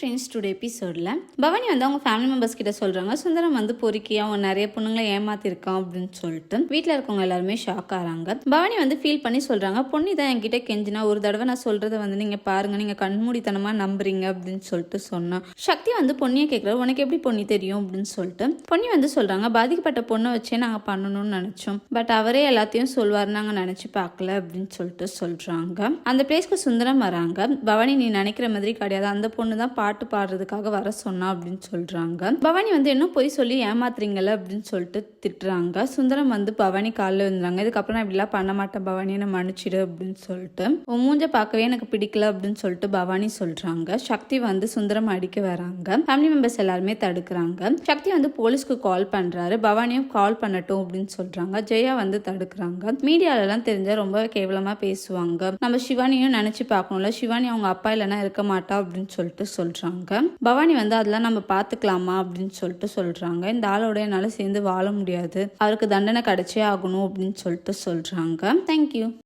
Friends today எபிசோடில் பவானி வந்து அவங்க ஃபேமிலி மெம்பர்ஸ் கிட்ட சொல்கிறாங்க சுந்தரம் வந்து பொறுக்கி அவன் நிறைய பொண்ணுங்களை ஏமாத்திருக்கான் அப்படின்னு சொல்லிட்டு. வீட்டில் இருக்கவங்க எல்லாருமே ஷாக் ஆகிறாங்க பவானி வந்து ஃபீல் பண்ணி சொல்கிறாங்க பொண்ணு தான் என்கிட்ட கெஞ்சினா ஒரு தடவை நான் சொல்கிறத வந்து நீங்கள் பாருங்க நீங்கள் கண்மூடித்தனமாக நம்புறீங்க அப்படின்னு சொல்லிட்டு சொன்னான். சக்தி வந்து பொண்ணியை கேட்குற உனக்கு எப்படி பொண்ணி தெரியும்? அப்படின்னு சொல்லிட்டு. பொண்ணி வந்து சொல்கிறாங்க பாதிக்கப்பட்ட பொண்ணை வச்சே நாங்கள் பண்ணணும்னு நினச்சோம். பட் அவரே எல்லாத்தையும் சொல்வார் நாங்கள் நினச்சி பார்க்கல அப்படின்னு சொல்லிட்டு சொல்கிறாங்க அந்த பிளேஸ்க்கு சுந்தரம் வராங்க. பவானி நீ நினைக்கிற மாதிரி கிடையாது. அந்த பொண்ணு தான் பாட்டு பாடுறதுக்காக வர சொன்னா அப்படின்னு சொல்றாங்க. பவானி வந்து என்ன பொய் சொல்லி ஏமாத்துறீங்கள அப்படின்னு சொல்லிட்டு திட்டுறாங்க. சுந்தரம் வந்து பவானி காலில் விழுந்தாங்க இதுக்கப்புறம் நான் இப்படிலாம் பண்ண மாட்டேன் பவானி என்னை மன்னிச்சிடு அப்படின்னு சொல்லிட்டு. உன் மூஞ்ச பார்க்கவே எனக்கு பிடிக்கல அப்படின்னு சொல்லிட்டு பவானி சொல்றாங்க. சக்தி வந்து சுந்தரம் அடிக்க வராங்க. ஃபேமிலி மெம்பர்ஸ் எல்லாருமே தடுக்கிறாங்க. சக்தி வந்து போலீஸ்க்கு கால் பண்றாரு. பவானியும் கால் பண்ணட்டும் அப்படின்னு சொல்றாங்க. ஜெயா வந்து தடுக்கிறாங்க. மீடியால எல்லாம் தெரிஞ்சா ரொம்ப கேவலமா பேசுவாங்க. நம்ம சிவானியும் நினைச்சு பார்க்கணும்ல. சிவானி அவங்க அப்பா இல்லைன்னா இருக்க மாட்டா அப்படின்னு சொல்லிட்டு சொல்கிறாங்க பவானி வந்து அதெல்லாம் நம்ம பார்த்துக்கலாமா அப்படின்னு சொல்லிட்டு சொல்றாங்க. இந்த ஆளோட என்னால சேர்ந்து வாழ முடியாது. அவருக்கு தண்டனை கிடைச்சே ஆகணும் அப்படின்னு சொல்லிட்டு சொல்றாங்க. தேங்க்யூ